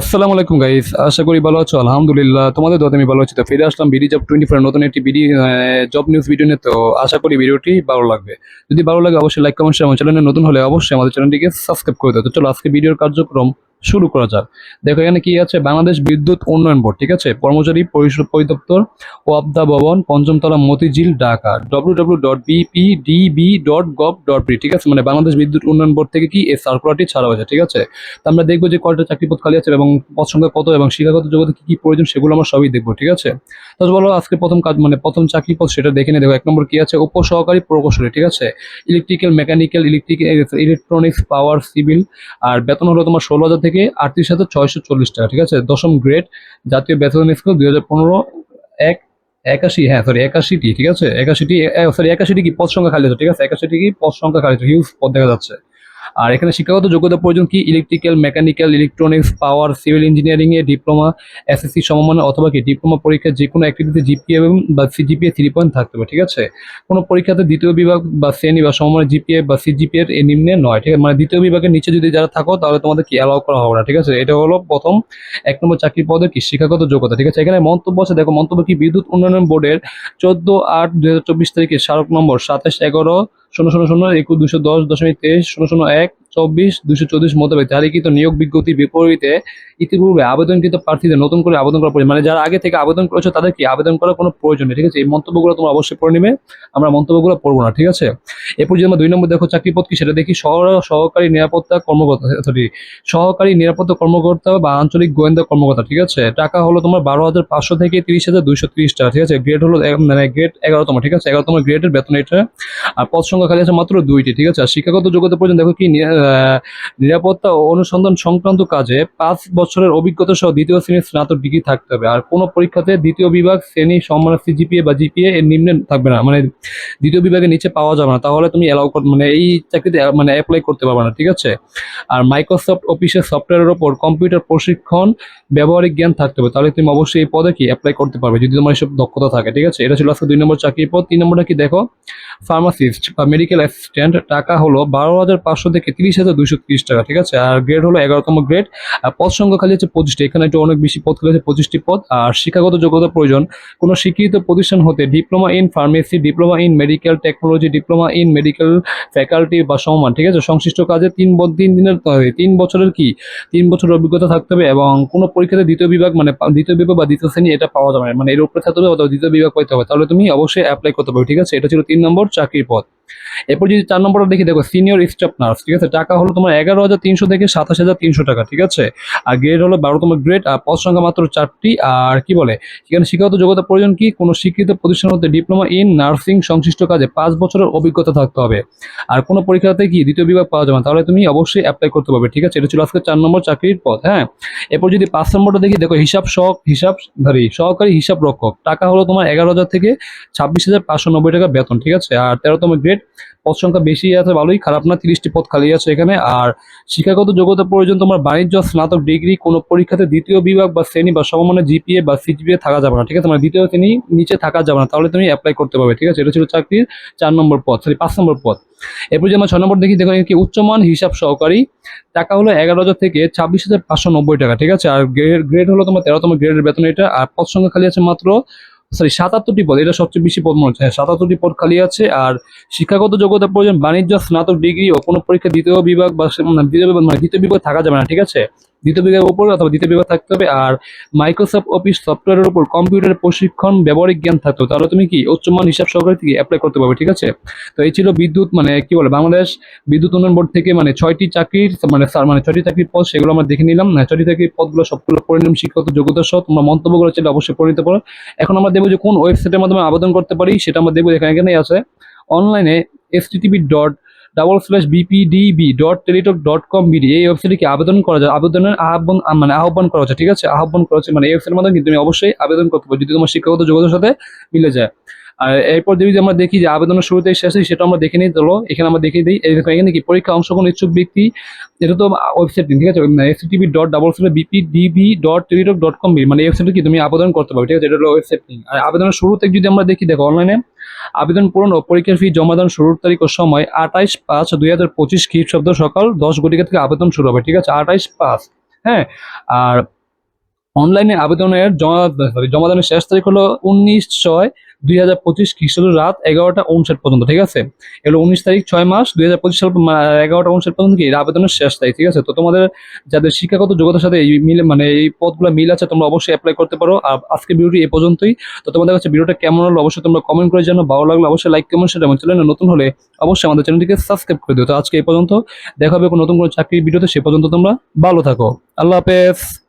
আসসালামু আলাইকুম গাইস আশা করি ভালো আছো? আলহামদুলিল্লাহ, তোমাদের দোয়াতে আমি ভালো আছি। তো ফিরে আসলাম বিডি জব টোয়েন্টি ফোর নতুন একটি বিডি জব নিউজ ভিডিও নিয়ে। তো আশা করি ভিডিওটি ভালো লাগবে। যদি ভালো লাগে, অবশ্যই লাইক কমেন্ট শেয়ার আমার চ্যানেলে নতুন হলে অবশ্যই আমাদের চ্যানেলটিকে সাবস্ক্রাইব করে দাও। তো চলো, আজকে ভিডিওর কার্যক্রম শুরু করা যাক। দেখো, এখানে কি আছে? বাংলাদেশ বিদ্যুৎ উন্নয়ন বোর্ড, ঠিক আছে? কর্মচারী পরিষদ পরিদপ্তর ও আবদা ভবন, পঞ্চমতলা Motijheel, Dhaka. W dot dot dot ঠিক আছে? মানে বাংলাদেশ বিদ্যুৎ উন্নয়ন বোর্ড থেকে কি এই সার্কুলারটি ছাড়া হয়েছে, ঠিক আছে? তো আমরা দেখব যে কয়টা চাকরি পদ খালি আছে এবং পদ সংখ্যা কত এবং শিক্ষাগত যোগ্যতা কি কি প্রয়োজন সেগুলো আমরা সবই দেখব, ঠিক আছে? তো বলো, আজকে প্রথম কাজ মানে প্রথম চাকরি পদ সেটা দেখে নিয়ে দেখো। এক নম্বর কি আছে? উপসহকারী প্রকৌশলী, ঠিক আছে? Electrical mechanical electric electronics power civil আর বেতন হলো তোমার ষোলো হাজার থেকে আটত্রিশ হাজার ছয়শো চল্লিশ টাকা, ঠিক আছে? দশম গ্রেড জাতীয় বেতন স্কুল দুই হাজার পনেরো, এক, একাশি হ্যাঁ সরি একাশিটি, ঠিক আছে? একাশিটি সরি একাশিটি কি পদ সংখ্যা খালি আছে, ঠিক আছে? একাশিটি কি পদ সংখ্যা খালি আছে হিউজ পদ দেখা যাচ্ছে। আর এখানে শিক্ষাগত যোগ্যতা প্রয়োজন কি? Electrical mechanical electronics power civil engineering এ ডিপ্লোমা এসএসসি সমমান অথবা কি? ডিপ্লোমা পরীক্ষায় যে কোনো অ্যাক্টিভিটিতে জিপিএ এবং বা সিজিপিএ থ্রি পয়েন্ট থাকতে হবে ঠিক আছে? কোনো পরীক্ষাতে দ্বিতীয় বিভাগ বা শ্রেণি বা সমমানের জিপিএ বা সিজিপিএ এর নিম্নে নয়, ঠিক আছে? মানে দ্বিতীয় বিভাগের নিচে যদি যারা থাকো, তাহলে তোমাদের কি অ্যালাউ করা হবে না, ঠিক আছে? এটা হলো প্রথম। এক নম্বর চাকরি পদে কি? শিক্ষাগত যোগ্যতা, ঠিক আছে? এখানে মন্তব্য আছে, দেখো, মন্তব্য কি? বিদ্যুৎ উন্নয়ন বোর্ডের চোদ্দ আট চব্বিশ তারিখে স্মারক নম্বর সাতাশ এগারো শূন্য শূন্য শূন্য একুশ দুশো দশ দশমিক তেইশ শূন্য শূন্য এক চব্বিশ দুশো চব্বিশ মোতাবেক জারিকৃত নিয়োগ বিজ্ঞপ্তির বিপরীতে ইতিপূর্বে আবেদনকৃত প্রার্থীদের নতুন করে আবেদন করা প্রয়োজন মানে যারা আগে থেকে আবেদন করেছ তাদের কি আবেদন করার কোনো প্রয়োজন নেই, ঠিক আছে? এই মন্তব্যগুলো তোমরা অবশ্যই পড়ে নিবে। আমরা মন্তব্যগুলো পড়ব না, ঠিক আছে? এরপর যদি আমরা দুই নম্বর দেখো, চাকরি পদ কি? সেটা দেখি শহর সহকারী নিরাপত্তা কর্মকর্তা সরি সহকারী নিরাপত্তা কর্মকর্তা বা আঞ্চলিক গোয়েন্দা কর্মকর্তা, ঠিক আছে? টাকা হলো তোমার বারো হাজার পাঁচশো থেকে তিরিশ হাজার দুইশো তিরিশ টাকা, ঠিক আছে? গ্রেড হলো মানে গ্রেড এগারোতম, ঠিক আছে? এগারোতম গ্রেডের বেতন এটা। আর পদ সংখ্যা খালি আছে মাত্র দুইটি, ঠিক আছে? আর শিক্ষাগত যোগ্যতা পর্যন্ত দেখো কি নিরাপত্তা অনুসন্ধান সংক্রান্ত কাজে পাঁচ বছরের অভিজ্ঞতা সহ দ্বিতীয় শ্রেণির স্নাতক ডিগ্রি থাকতে হবে। আর কোনো পরীক্ষাতে দ্বিতীয় বিভাগ, শ্রেণি সম্মান সিজিপিএ বা জিপিএ এর নিম্নে থাকবে না। মানে দ্বিতীয় বিভাগের নিচে পাওয়া যাবে না। তাহলে তুমি অ্যালাউ মানে এই চাকরিতে মানে অ্যাপ্লাই করতে পারবে না, ঠিক আছে? আর মাইক্রোসফট অফিসের সফটওয়্যারের ওপর কম্পিউটার প্রশিক্ষণ, ব্যবহারিক জ্ঞান থাকতে হবে। তাহলে তুমি অবশ্যই এই পদে কি অ্যাপ্লাই করতে পারবে, যদি তোমার এসব দক্ষতা থাকে, ঠিক আছে? এটা ছিল আজকে দুই নম্বর চাকরির পদ। তিন নম্বরটা কি দেখো? ফার্মাসিস্ট বা মেডিকেল অ্যাসিস্ট্যান্ট টাকা হলো বারো হাজার পাঁচশো থেকে তিরিশ হাজার দুইশো তিরিশ টাকা, ঠিক আছে? আর গ্রেড হলো এগারোতম গ্রেড আর পদ সংখ্যা খালি হচ্ছে পঁচিশটি। এখানে একটু অনেক বেশি পদ খালি আছে পঁচিশটি পদ। আর শিক্ষাগত যোগ্যতা প্রয়োজন, কোনো স্বীকৃত প্রতিষ্ঠান হতে diploma in pharmacy, diploma in medical technology diploma in medical faculty বা সমান ঠিক আছে? সংশ্লিষ্ট কাজে তিন তিন দিনের তিন বছরের কি? তিন বছরের অভিজ্ঞতা থাকতে হবে এবং কোনো পরীক্ষাতে দ্বিতীয় বিভাগ মানে দ্বিতীয় বিভাগ বা দ্বিতীয় শ্রেণি এটা পাওয়া যাবে। মানে এর উপরে থাকতে হবে অথবা দ্বিতীয় বিভাগ পাইতে হবে। তাহলে তুমি অবশ্যই অ্যাপ্লাই করতে পারবে ঠিক আছে? এটা ছিল তিন নম্বর চাকরির পদ এরপর যদি চার নম্বরটা দেখি, দেখো সিনিয়র স্টাফ নার্স ঠিক আছে? টাকা হলো তোমার এগারো হাজার তিনশো থেকে সাতাশ হাজার তিনশো টাকা, ঠিক আছে? আর গ্রেড হলো বারোতম গ্রেড আর পদ সংখ্যা মাত্র চারটি, আর কি বলে? এখানে শিক্ষাগত যোগ্যতা প্রয়োজন কি? কোনো স্বীকৃত প্রতিষ্ঠান হতে ডিপ্লোমা ইন নার্সিং সংশ্লিষ্ট কাজে পাঁচ বছরের অভিজ্ঞতা থাকতে হবে। আর কোনো পরীক্ষাতে কি দ্বিতীয় বিভাগ পাওয়া যাবে তাহলে তুমি অবশ্যই অ্যাপ্লাই করতে পারবে, ঠিক আছে? এটা ছিল আজকে চার নম্বর চাকরির পদ হ্যাঁ? এরপর যদি পাঁচ নম্বরটা দেখি, দেখো, হিসাব সহ হিসাব ধরি সহকারী হিসাব রক্ষক, টাকা হলো তোমার এগারো হাজার থেকে ছাব্বিশ হাজার পাঁচশো নব্বই টাকা বেতন, ঠিক আছে? আর তেরোতম গ্রেড পদ সংখ্যা বেশি আছে, ভালোই। খারাপ না, তিরিশটি পদ খালি আছে এখানে। আর শিক্ষাগত যোগ্যতা প্রয়োজন তোমার বাণিজ্য, স্নাতক ডিগ্রি, কোনো পরীক্ষাতে দ্বিতীয় বিভাগ বা শ্রেণি বা সমমানের জিপিএ বা সিজিপিএ থাকা যাবে না, ঠিক আছে? মানে দ্বিতীয় শ্রেণি নিচে থাকা যাবে না, তাহলে তুমি অ্যাপ্লাই করতে পারবে, ঠিক আছে? এটা ছিল চাকরির চার নম্বর পদ সরি পাঁচ নম্বর পদ। এরপর যে আমরা ছয় নম্বর দেখি দেখো কি উচ্চমান হিসাব সহকারী। টাকা হলো এগারো হাজার থেকে ছাব্বিশ হাজার পাঁচশো নব্বই টাকা, ঠিক আছে? আর গ্রেড গ্রেড হলো তোমার তেরোতম গ্রেডের বেতন এটা। আর পদ সংখ্যা খালি আছে মাত্র সরি সাতাত্তরটি পদ, এটা সবচেয়ে বেশি পদ মনে হচ্ছে। হ্যাঁ সাতাত্তরটি পদ খালি আছে, আর শিক্ষাগত যোগ্যতা প্রয়োজন, বাণিজ্য, স্নাতক ডিগ্রি ও কোনো পরীক্ষা দ্বিতীয় বিভাগ বা মানে দ্বিতীয় বিভাগ মানে দ্বিতীয় বিভাগ থাকা যাবে না, ঠিক আছে? দ্বিতীয় বিভাগের উপর অথবা দ্বিতীয় বিভাগ থাকতে হবে। আর মাইক্রোসফট অফিস সফটওয়্যারের উপর কম্পিউটারের প্রশিক্ষণ, ব্যবহারিক জ্ঞান থাকতে হবে। তাহলে তুমি কি উচ্চমান হিসাব সহকারী থেকে অ্যাপ্লাই করতে পারবে, ঠিক আছে? তো এই ছিল বিদ্যুৎ মানে কি বলে, বাংলাদেশ বিদ্যুৎ উন্নয়ন বোর্ড থেকে মানে ছয়টি চাকরির মানে স্যার মানে ছয়টি চাকরির পদ, সেগুলো আমরা দেখে নিলাম। না ছয়টি চাকরির পদগুলো সবগুলো পড়ে নিলাম, শিক্ষাগত যোগ্যতা সহ। তোমরা মন্তব্যগুলো চাইলে অবশ্যই পড়ে নিতে পারো। এখন আমরা দেখব যে কোন ওয়েবসাইটের মাধ্যমে আবেদন করতে পারি, সেটা আমরা দেখব এখানে, এখানেই আছে। অনলাইনে S TV dot double slash BPDB dot Teletalk dot com BD এই ওয়েবসাইটে কি আবেদন করা যায়। আবেদনের আহ্বান মানে আহ্বান করা হচ্ছে, ঠিক আছে? আহ্বান করা হচ্ছে মানে এই ওয়েবসাইটের মাধ্যমে কিন্তু তুমি অবশ্যই আবেদন করতে পারো, যদি তোমার শিক্ষাগত যোগাযোগের সাথে মিলে যায়। আর এরপর যদি আমরা দেখি যে আবেদনের শুরুতে শেষে সেটা আমরা দেখে নিই। চলো, এখানে আমরা দেখিয়ে দিই। দেখো, এখানে কি? পরীক্ষা অংশগ্রহণ ইচ্ছুক ব্যক্তি, এটা তো ওয়েবসাইট ঠিক আছে? STV dot double BP BPDB dot Teletalk dot com মানে ওয়েবসাইটে কি? তুমি আবেদন করতে পারবে, ঠিক আছে? এটা হলো ওয়েবসাইট লিঙ্ক আর আবেদনের শুরুতে যদি আমরা দেখি, দেখো অনলাইনে আবেদন পূরণ ও পরীক্ষার ফি জমাদান শুরুর তারিখ ও সময় আঠাইশ পাঁচ দুই হাজার পঁচিশ খ্রিস্টাব্দ সকাল দশ ঘটিকা থেকে আবেদন শুরু হবে, ঠিক আছে? আঠাইশ পাঁচ হ্যাঁ? আর অনলাইনে আবেদনের জমা সরি জমাদানের শেষ তারিখ হলো উনিশ ছয় দুই হাজার পঁচিশ খ্রিস্টাব্দ রাত এগারোটা উনষাট পর্যন্ত, ঠিক আছে? এগুলো উনিশ তারিখ ছয় মাস, দুই হাজার পঁচিশ সাল এগারোটা উনষাট পর্যন্ত কি? আবেদনের শেষ তারিখ, ঠিক আছে? তো তোমাদের যাদের শিক্ষাগত যোগ্যতার সাথে এই মিল মানে এই পদগুলো মিল আছে, তোমরা অবশ্যই অ্যাপ্লাই করতে পারো। আর আজকে ভিডিওটি এ পর্যন্তই। তো তোমাদের কাছে ভিডিওটা কেমন হলো অবশ্যই তোমরা কমেন্ট করে জানো ভালো লাগল অবশ্যই লাইক কমেন্ট সেটা এবং চ্যানেলে নতুন হলে অবশ্যই আমাদের চ্যানেলটিকে সাবস্ক্রাইব করে দিও। তো আজকে এই পর্যন্ত, দেখা কোনো নতুন কোনো চাকরির ভিডিওতে, সে পর্যন্ত তোমরা ভালো থাকো। আল্লাহ হাফেজ।